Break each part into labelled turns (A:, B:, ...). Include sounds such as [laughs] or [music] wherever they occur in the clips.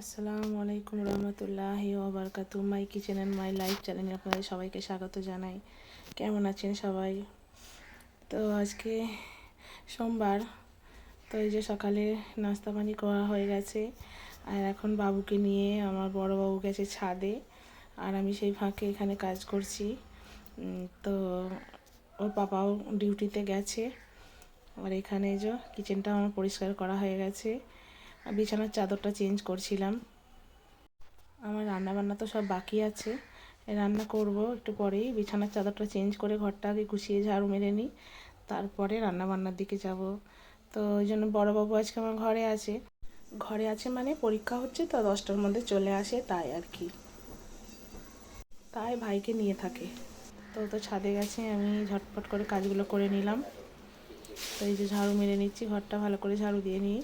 A: আসসালামু আলাইকুম রহমতুল্লাহ ওবরকাতু my kitchen and my life চ্যানেলে আপনাদের সবাইকে স্বাগত জানাই। কেমন আছেন সবাই? তো আজকে সোমবার, তো এই যে সকালে নাস্তা পানি করা হয়ে গেছে, আর এখন বাবুকে নিয়ে আমার বড় বাবু গেছে ছাদে, আর আমি সেই ফাঁকে এখানে কাজ করছি। তো ওর পাপাও ডিউটিতে গেছে, আর এখানে যে কিচেনটা আমার পরিষ্কার করা হয়ে গেছে। বিছানার চাদরটা চেঞ্জ করছিলাম। আমার রান্না বান্না তো সব বাকি আছে। রান্না করব একটু পরেই। বিছানার চাদরটা চেঞ্জ করে ঘরটা আগে গুছিয়ে ঝাড়ু মেরে নিই। তারপরে রান্না বান্নার দিকে যাব। তো ওই জন্য বড়োবাবু আজকে আমার ঘরে আছে। ঘরে আছে মানে পরীক্ষা হচ্ছে তো দশটার মধ্যে চলে আসে তাই আর কি। তাই ভাইকে নিয়ে থাকে। তো তো ছাদে গেছে, আমি ঝটপট করে কাজগুলো করে নিলাম। তো এই যে ঝাড়ু মেরে নিচ্ছি, ঘরটা ভালো করে ঝাড়ু দিয়ে নিই।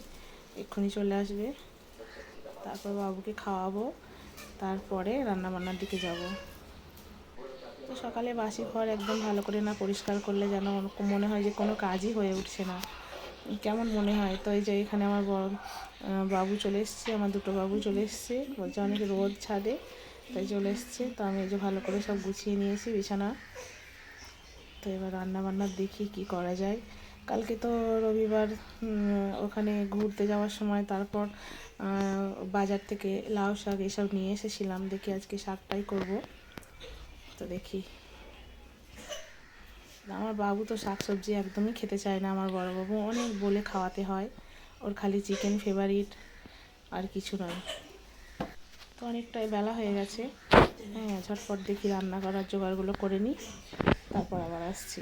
A: এক্ষুনি চলে আসবে। তারপর বাবুকে খাওয়াবো। তারপরে রান্না বান্নার দিকে যাব। তো সকালে বাসি ঘর একদম ভালো করে না পরিষ্কার করলে যেন মনে হয় যে কোনো কাজই হয়ে উঠছে না। কেমন মনে হয়? তো এই যে এখানে আমার বড় বাবু চলে এসছে, আমার দুটো বাবু চলে এসছে। বলছে অনেক রোদ ছাদে, তাই চলে এসছে। তো আমি এই যে ভালো করে সব গুছিয়ে নিয়েছি বিছানা। তো এবার রান্না বান্নার দেখি কি করা যায়। কালকে তো রবিবার ওখানে ঘুরতে যাওয়ার সময় তারপর বাজার থেকে লাউ শাক এসব নিয়ে এসেছিলাম। দেখি আজকে শাকটাই করব। তো দেখি। আমার বাবু তো শাক সবজি একদমই খেতে চায় না, আমার বড় বাবু। অনেক বলে খাওয়াতে হয়। ওর খালি চিকেন ফেভারিট আর কিছু নয়। তো অনেকটাই বেলা হয়ে গেছে। হ্যাঁ ঝটপট দেখি রান্না করার জোগাড়গুলো করে নিই। তারপর আবার আসছি।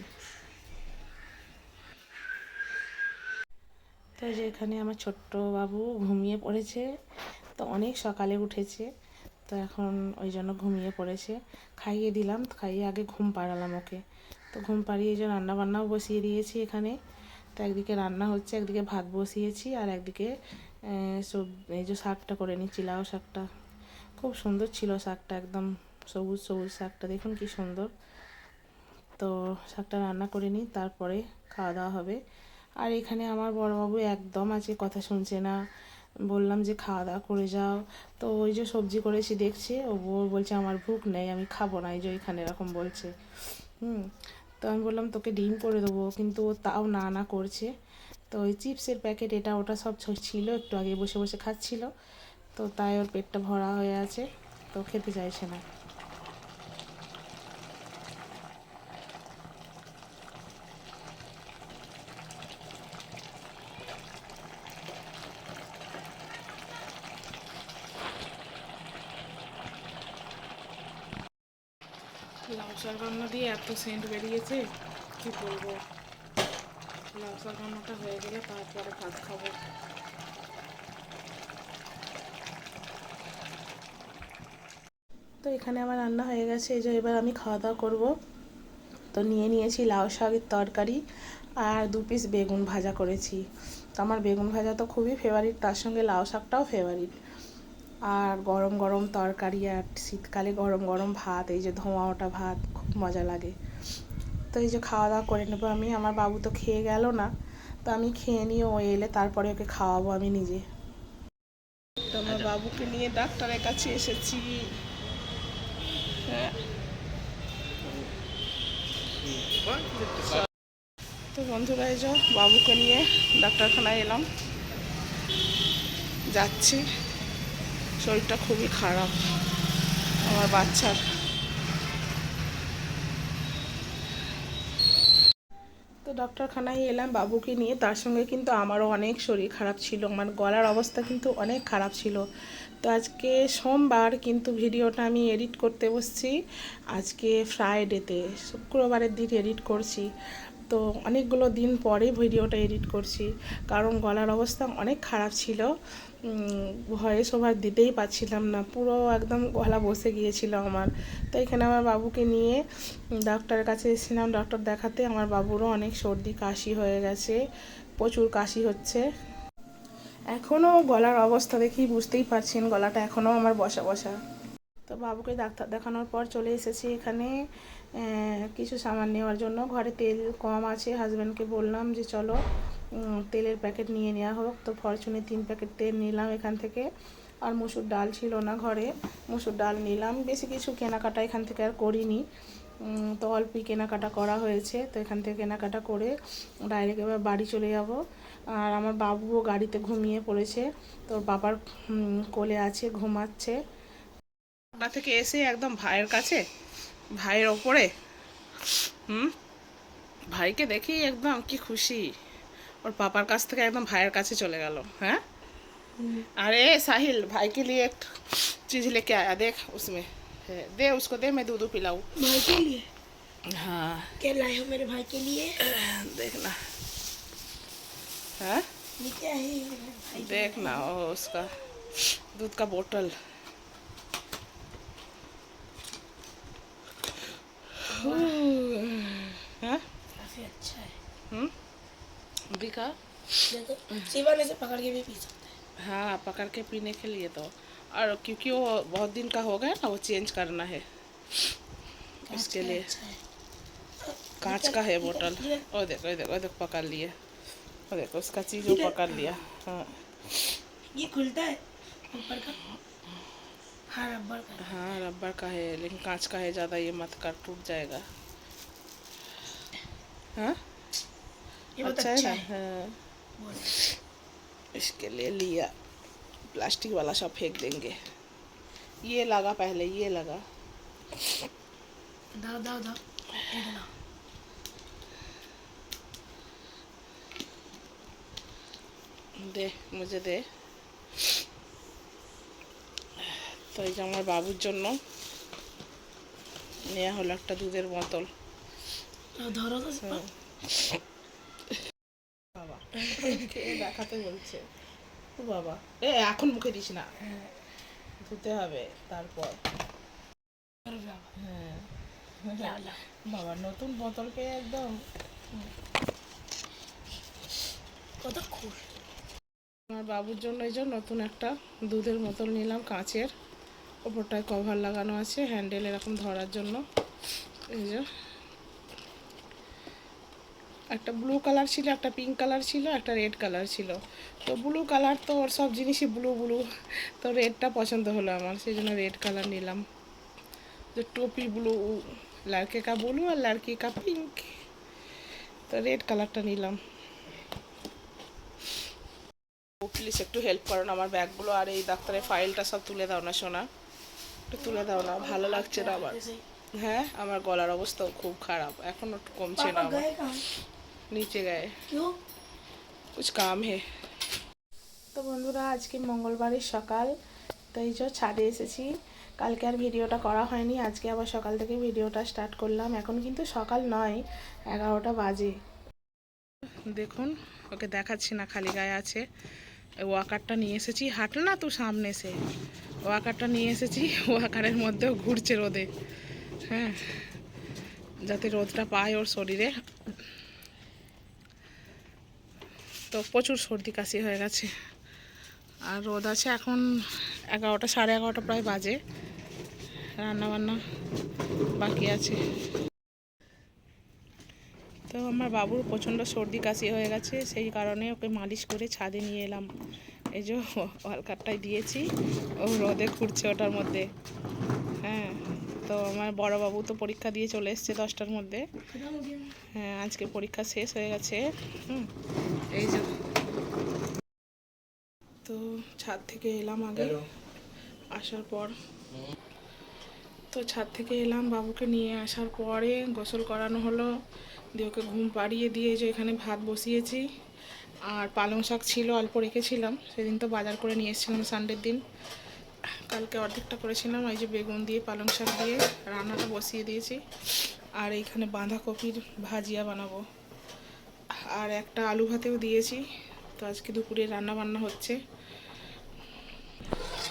A: তো এই যে এখানে আমার ছোট্ট বাবু ঘুমিয়ে পড়েছে, তো অনেক সকালে উঠেছে, তো এখন ওই জন্য ঘুমিয়ে পড়েছে। খাইয়ে দিলাম, খাইয়ে আগে ঘুম পাড়ালাম ওকে। তো ঘুম পাড়িয়ে যে রান্না বান্নাও বসিয়ে দিয়েছি এখানে। তো একদিকে রান্না হচ্ছে, একদিকে ভাত বসিয়েছি, আর একদিকে সব, এই যে শাকটা করে নিচ্ছি লাউ শাকটা। খুব সুন্দর ছিল শাকটা, একদম সবুজ সবুজ শাকটা, দেখুন কি সুন্দর। তো শাকটা রান্না করে নিই, তারপরে খাওয়া দাওয়া হবে। আর এখানে আমার বড়বাবু একদম আছে, কথা শুনছে না। বললাম যে খাওয়া দাওয়া করে যাও। তো ওই যে সবজি করেছি দেখছে, ও বলছে আমার ভুক নেই, আমি খাব না, এই যে ওইখানে এরকম বলছে। হুম, তো আমি বললাম তোকে ডিম করে দেবো, কিন্তু ও তাও না না করছে। তো ওই চিপসের প্যাকেট, এটা ওটা সব ছিল, একটু আগে বসে বসে খাচ্ছিল। তো তাই ওর পেটটা ভরা হয়ে আছে, তো খেতে চাইছে না। লাউ শাক রান্না দিয়ে এত সেন্ট বেরিয়েছে, কি বলব? লাউ শাক রান্নাটা হয়ে গেলে তারপরে ভাত খাব। তো এখানে আমার রান্না হয়ে গেছে, এই যে এবার আমি খাওয়া দাওয়া করব। তো নিয়ে নিয়েছি লাউ শাকের তরকারি আর দু পিস বেগুন ভাজা করেছি। তো আমার বেগুন ভাজা তো খুবই ফেভারিট তার সঙ্গে লাউ শাকটাও ফেভারিট আর গরম গরম তরকারি আর শীতকালে গরম গরম ভাত, এই যে ধোঁয়া ওটা ভাত। মজা লাগে। তো এই যে খাওয়া দাওয়া করে নেব আমি আমার বাবু তো খেয়ে গেল না তো আমি খেয়ে নিয়ে ও এলে তারপরে ওকে খাওয়াবো আমি নিজে। তো আমার বাবুকে নিয়ে ডাক্তারের কাছে এসেছি। হ্যাঁ। তো বন্ধুরা এই যে বাবুকে নিয়ে ডাক্তারখানায় এলাম। যাচ্ছি। শরীরটা খুবই খারাপ। আমার বাচ্চার তো ডক্টরখানায় এলাম বাবুকে নিয়ে। তার সঙ্গে কিন্তু আমারও অনেক শরীর খারাপ ছিল। আমার গলার অবস্থা কিন্তু অনেক খারাপ ছিল। তো আজকে সোমবার কিন্তু ভিডিওটা আমি এডিট করতে বসছি। আজকে ফ্রাইডেতে, শুক্রবারের দিন এডিট করছি। তো অনেকগুলো দিন পরে ভিডিওটা এডিট করছি। কারণ গলার অবস্থা অনেক খারাপ ছিল। ভয়ে সবার দিতেই পারছিলাম না। পুরো একদম গলা বসে গিয়েছিল আমার। তো এখানে আমার বাবুকে নিয়ে ডাক্তারের কাছে এসেছিলাম ডক্টর দেখাতে। আমার বাবুরও অনেক সর্দি, কাশি হয়ে গেছে। প্রচুর কাশি হচ্ছে। এখনও গলার অবস্থা দেখি বুঝতেই পারছেন, গলাটা এখনও আমার বসা বসা। তো বাবুকে ডাক্তার দেখানোর পর চলে এসেছি এখানে। কিছু সামান নেওয়ার জন্য। ঘরে তেল কম আছে হাজব্যান্ডকে বললাম যে চলো। তেলের প্যাকেট নিয়ে নেওয়া হোক। তো ফরচুনে তিন প্যাকেট তেল নিলাম এখান থেকে। আর মুসুর ডাল ছিল না ঘরে। মুসুর ডাল নিলাম। বেশি কিছু কেনাকাটা এখান থেকে আর করিনি। তো অল্পই কেনাকাটা করা হয়েছে। তো এখান থেকে কেনাকাটা করে ডাইরেক্ট এবার বাড়ি চলে যাব। আর আমার বাবুও গাড়িতে ঘুমিয়ে পড়েছে। তোর বাবার কোলে আছে, ঘুমাচ্ছে। ঢাকা থেকে এসে একদম ভাইয়ের কাছে, ভাইয়ের ওপরে, হুম, ভাইকে দেখি একদম কি খুশি। ওর পাপার কাছ থেকে একদম ভাইয়ের কাছে চলে গেল हाँ अरे साहिल भाई के लिए एक चीज लेके आया देख उसमें है दे उसको दे मैं दूध पिलाऊं
B: भाई के लिए
A: हाँ
B: क्या लाए हो मेरे भाई के लिए
A: देखना हाँ
B: ये क्या है मेरे भाई
A: देखना ओ उसका दूध का बोतल हाँ
B: काफी अच्छा है
A: हम्म दिखा
B: देखो शिवानी से पकड़ के भी पी सकते
A: हैं। हाँ पकड़ के पीने के लिए तो। और क्योंकि वो बहुत दिन का हो गया ना वो चेंज करना है। इसके लिए।
B: अच्छा
A: कांच का है बोतल। ओ देखो ओ देखो ओ देखो पकड़ लिए। ओ देखो उसका चीज़ वो पकड़ लिया। हाँ।
B: ये खुलता है? ऊपर का? हाँ रबर का।
A: हाँ रबर का है लेकिन कांच का है ज़्यादा ये मत कर टूट जाएगा। हाँ?
B: ये बहुत
A: अच्छा है
B: अच्छा
A: ना
B: है
A: हाँ
B: बहुत
A: इसके लिए लिया प्लास्टिक वाला सब फेंक देंगे ये लगा पहले ये लगा
B: दाओ दाओ दाओ ये दाओ
A: দে মুঝে দে তো এই যে আমার বাবুর জন্য নেওয়া হলো একটা দুধের বোতল
B: दाओ [laughs]
A: দেখাতে বলছে? ও বাবা। এ এখন মুখে দিস না। হ্যাঁ। ধুতে হবে তারপর। হ্যাঁ। বাবা নতুন বোতল পেয়ে একদম।
B: কত খুশ।
A: আমার বাবুর জন্য এই যে নতুন একটা দুধের বোতল নিলাম কাঁচের। ওপরটায় কভার লাগানো আছে হ্যান্ডেল এরকম ধরার জন্য। এই যে। একটা ব্লু কালার ছিল একটা পিঙ্ক কালার ছিল একটা রেড কালার ছিল। তো ব্লু কালার তো ওর সব জিনিসই ব্লু ব্লু তো রেডটা পছন্দ হলো আমার সেই জন্য রেড কালার নিলাম। তো টুপি ব্লু লাড়কে কা ব্লু আর লারকে কা পিঙ্ক তো রেড কালারটা নিলাম। প্লিজ একটু হেল্প করো আমার ব্যাগগুলো আর এই ডাক্তারের ফাইলটা সব তুলে দাও না সোনা। একটু তুলে দাও না ভালো লাগছে না আমার। হ্যাঁ আমার গলার অবস্থাও খুব খারাপ এখনও কমছে না আমার। নিচে গায়ে
B: क्यों?
A: কুছ কাম হে তো বন্ধুরা আজকে মঙ্গলবারের সকাল তো এই যে ছাদে এসেছি কালকে আর ভিডিওটা করা হয়নি আজকে আবার সকাল থেকে ভিডিওটা স্টার্ট করলাম এখন কিন্তু সকাল নয় এগারোটা বাজে। দেখুন ওকে দেখাচ্ছি না খালি গায়ে আছে। ওয়াকারটা নিয়ে এসেছি হাঁটল না তো সামনে সে? ওয়াকারটা নিয়ে এসেছি ওয়াকারের মধ্যেও ঘুরছে রোদে। হ্যাঁ যাতে রোদটা পায় ওর শরীরে। তো প্রচুর সর্দি কাশি হয়ে গেছে। আর রোদ আছে এখন এগারোটা, সাড়ে এগারোটা প্রায় বাজে। রান্না বান্না বাকি আছে। তো আমার বাবুর প্রচণ্ড সর্দি কাশি হয়ে গেছে, সেই কারণে ওকে মালিশ করে ছাদে নিয়ে এলাম। এই যে ওয়ালকারটাই দিয়েছি, ও রোদে ঘুরছে ওটার মধ্যে। হ্যাঁ। তো আমার বড়বাবু তো পরীক্ষা দিয়ে চলে এসছে দশটার মধ্যে। হ্যাঁ আজকে পরীক্ষা শেষ হয়ে গেছে হুম। এই যে। তো ছাদ থেকে এলাম আগে আসার পর। তো ছাদ থেকে এলাম বাবুকে নিয়ে আসার পরে গোসল করানো হলো দিয়ে ওকে ঘুম পাড়িয়ে দিয়ে যে এখানে ভাত বসিয়েছি। আর পালং শাক ছিল অল্প রেখেছিলাম সেদিন তো বাজার করে নিয়ে এসেছিলাম সানডের দিন। কালকে অর্ধেকটা করেছিলাম, এই যে বেগুন দিয়ে, পালং শাক দিয়ে রান্নাটা বসিয়ে দিয়েছি। আর এইখানে বাঁধাকপির ভাজিয়া বানাবো। আর একটা আলু ভাতেও দিয়েছি, তো আজকে দুপুরে রান্না বান্না হচ্ছে।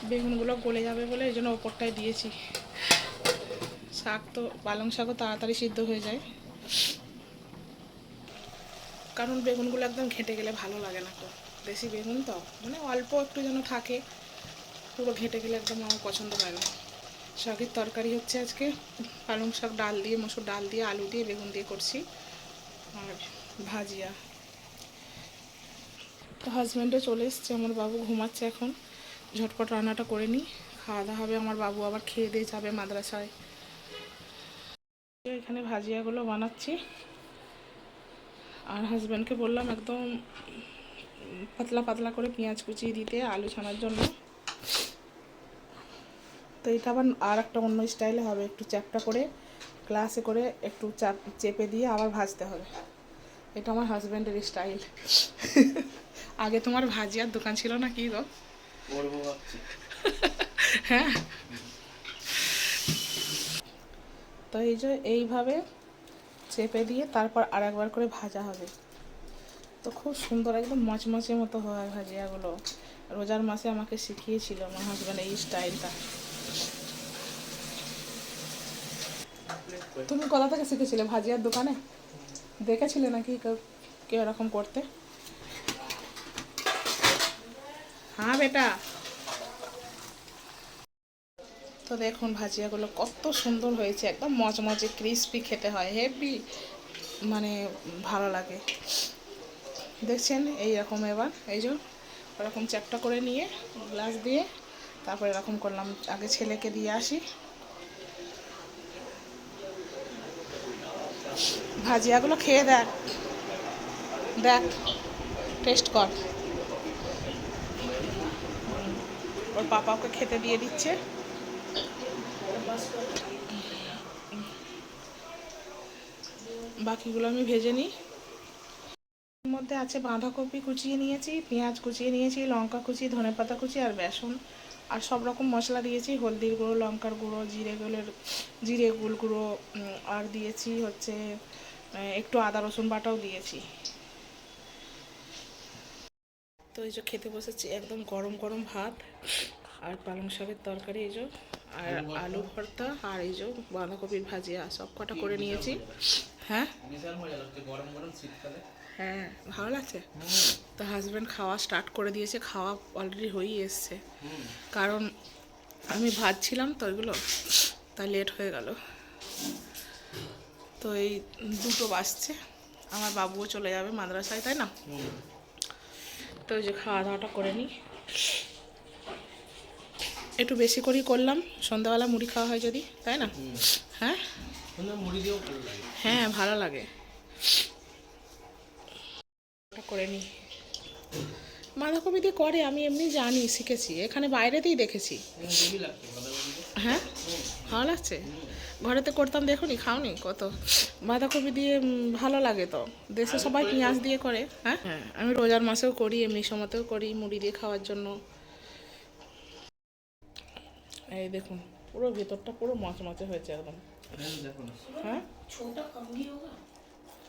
A: বেগুনগুলো গলে যাবে বলে এই জন্য ওপরটায় দিয়েছি। শাক তো, পালং শাকও তাড়াতাড়ি সিদ্ধ হয়ে যায়। কারণ বেগুনগুলো একদম ঘেঁটে গেলে ভালো লাগে না তো। দেশি বেগুন তো মানে অল্প একটু যেন থাকে। পুরো ঘেঁটে গেলে একদম আমার পছন্দ হয় না। শাকের তরকারি হচ্ছে আজকে পালং শাক, ডাল দিয়ে, মসুর ডাল দিয়ে, আলু দিয়ে, বেগুন দিয়ে করছি আর ভাজিয়া। তো হাজব্যান্ডও চলে এসছে, আমার বাবু ঘুমাচ্ছে এখন। ঝটপট রান্নাটা করে নিই। খাওয়া দাওয়া হবে, আমার বাবু আবার খেয়ে দিয়ে যাবে মাদ্রাসায়। এখানে ভাজিয়াগুলো বানাচ্ছি। আর হাজব্যান্ডকে বললাম একদম পাতলা পাতলা করে পেঁয়াজ কুচিয়ে দিতে আলু ছানার জন্য। তো এটা আবার আর একটা অন্য স্টাইলে হবে একটু চ্যাপটা করে গ্লাসে করে একটু চাপ চেপে দিয়ে আবার ভাজতে হবে। এটা আমার হাজব্যান্ডের স্টাইল। আগে তোমার ভাজিয়ার দোকান ছিল না কি গো? হ্যাঁ। তো এই যে এইভাবে চেপে দিয়ে তারপর আর একবার করে ভাজা হবে। তো খুব সুন্দর একদম মচমচে মতো হয় ভাজিয়াগুলো। রোজার মাসে আমাকে শিখিয়েছিল আমার হাজব্যান্ড এই স্টাইলটা। তুমি কোথা থেকে শিখেছিলে? ভাজিয়ার দোকানে? দেখেছিলে নাকি কেউ এরকম করতে? হ্যাঁ বেটা। তো দেখুন, ভাজিয়াগুলো কত সুন্দর হয়েছে। একদম মচমচে ক্রিস্পি খেতে হয়। হেভি মানে ভালো লাগে। দেখছেন? এই রকম এবার। এই যে, ওরকম চ্যাপটা করে নিয়ে গ্লাস দিয়ে, তারপর এরকম করলাম। আগে ছেলেকে দিয়ে আসি। ভাজিয়াগুলো খেয়ে দেখ। দেখ টেস্ট কর। ওর পাপা ওকে খেতে দিয়ে দিচ্ছে। বাকিগুলো আমি ভেজে নিই। মধ্যে আছে বাঁধাকপি কুচিয়ে নিয়েছি, পেঁয়াজ কুচিয়ে নিয়েছি, লঙ্কা কুচি, ধনেপাতা কুচি আর বেসন। আর সব রকম মশলা দিয়েছি হলদির গুঁড়ো লঙ্কার গুঁড়ো জিরে গুলের জিরে গুল গুঁড়ো আর দিয়েছি হচ্ছে একটু আদা রসুন বাটাও দিয়েছি। তো এই যে খেতে বসেছি একদম গরম গরম ভাত আর পালং শাকের তরকারি এই যে আর আলু ভর্তা। আর এই যে বাঁধাকপির ভাজিয়া সব কটা করে নিয়েছি। হ্যাঁ
C: গরম গরম শীতকালে।
A: হ্যাঁ ভালো লাগছে। তো হাজব্যান্ড খাওয়া স্টার্ট করে দিয়েছে খাওয়া অলরেডি হয়েই এসছে। কারণ আমি ভাজছিলাম তো ওইগুলো তাই লেট হয়ে গেল। তো এই দুটো বাজছে আমার বাবুও চলে যাবে মাদ্রাসায় তাই না? তো ওই যে খাওয়া দাওয়াটা করে নিই। একটু বেশি করেই করলাম সন্ধ্যাবেলা মুড়ি খাওয়া হয় যদি তাই না? হ্যাঁ? হ্যাঁ ভালো লাগে। করে নিই। বাঁধাকপি দিয়ে করে আমি এমনি জানি শিখেছি। এখানে বাইরেতেই দেখেছি। হ্যাঁ? ভালো লাগছে? ঘরেতে করতাম দেখুনি খাওনি? কত? বাঁধাকপি দিয়ে ভালো লাগে তো। দেশে সবাই পেঁয়াজ দিয়ে করে হ্যাঁ? হ্যাঁ আমি রোজার মাসেও করি এমনি সময়তেও করি মুড়ি দিয়ে খাওয়ার জন্য। এই দেখুন পুরো ভেতরটা পুরো মচমচে হয়েছে একদম।
C: না
A: হ্যাঁ?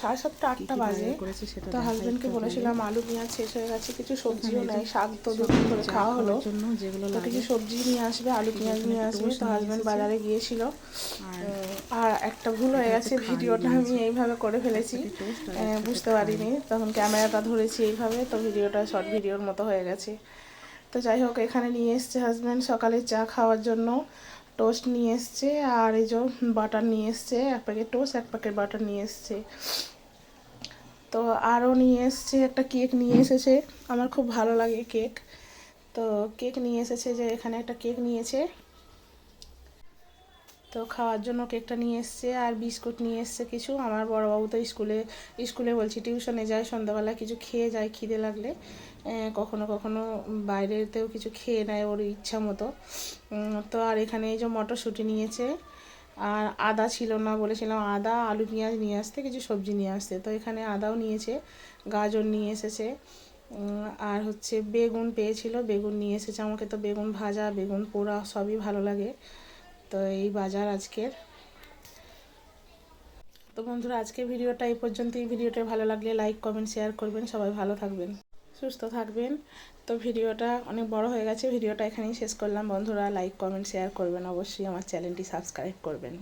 A: সাড়ে সাতটা আটটা বাজে। তো হাজবেন্ডকে বলেছিলাম আলু পেঁয়াজ শেষ হয়ে গেছে কিছু সবজিও নেই শাক তো দুদিন করে খাওয়া হলো। তো কিছু সবজি নিয়ে আসবে আলু পেঁয়াজ নিয়ে আসবে তো হাজবেন্ড বাজারে গিয়েছিল। আর একটা ভুল হয়ে গেছে ভিডিওটা আমি এইভাবে করে ফেলেছি। বুঝতে পারিনি। তখন ক্যামেরাটা ধরেছি এইভাবে তো ভিডিওটা শর্ট ভিডিওর মতো হয়ে গেছে। তো যাই হোক এখানে নিয়ে এসছে হাজব্যান্ড সকালে চা খাওয়ার জন্য। টোস্ট নিয়ে এসছে আর এই যে বাটার নিয়ে এসছে, এক প্যাকেট টোস্ট এক প্যাকেট বাটার নিয়ে এসছে। তো আরও নিয়ে এসছে, একটা কেক নিয়ে এসেছে। আমার খুব ভালো লাগে কেক তো কেক নিয়ে এসেছে যে এখানে একটা কেক নিয়েছে। তো খাওয়ার জন্য কেকটা নিয়ে এসছে আর বিস্কুট নিয়ে এসছে কিছু। আমার বড়বাবু তো স্কুলে স্কুলে বলছি, টিউশনে যায়, সন্ধ্যাবেলা কিছু খেয়ে যায়, খিদে লাগলে। কখনো কখনো বাইরেতেও কিছু খেয়ে নেয় ওর ইচ্ছা মতো। তো আর এখানে এই যে মটরশুঁটি নিয়েছে। আর আদা ছিল না বলেছিলাম, আদা, আলু পেঁয়াজ নিয়ে আসতে, কিছু সবজি নিয়ে আসতে। তো এখানে আদাও নিয়েছে, গাজর নিয়ে এসেছে। আর হচ্ছে বেগুন পেয়েছিল, বেগুন নিয়ে এসেছে। আমাকে তো বেগুন ভাজা, বেগুন পোড়া সবই ভালো লাগে। তো এই বাজার আজকের। তো বন্ধুরা আজকে ভিডিওটা এই পর্যন্ত এই ভিডিওটা ভালো লাগলে লাইক কমেন্ট শেয়ার করবেন। সবাই ভালো থাকবেন, সুস্থ থাকবেন। তো ভিডিওটা অনেক বড় হয়ে গেছে। ভিডিওটা এখানেই শেষ করলাম। বন্ধুরা লাইক কমেন্ট শেয়ার করবেন। অবশ্যই আমার চ্যানেলটি সাবস্ক্রাইব করবেন।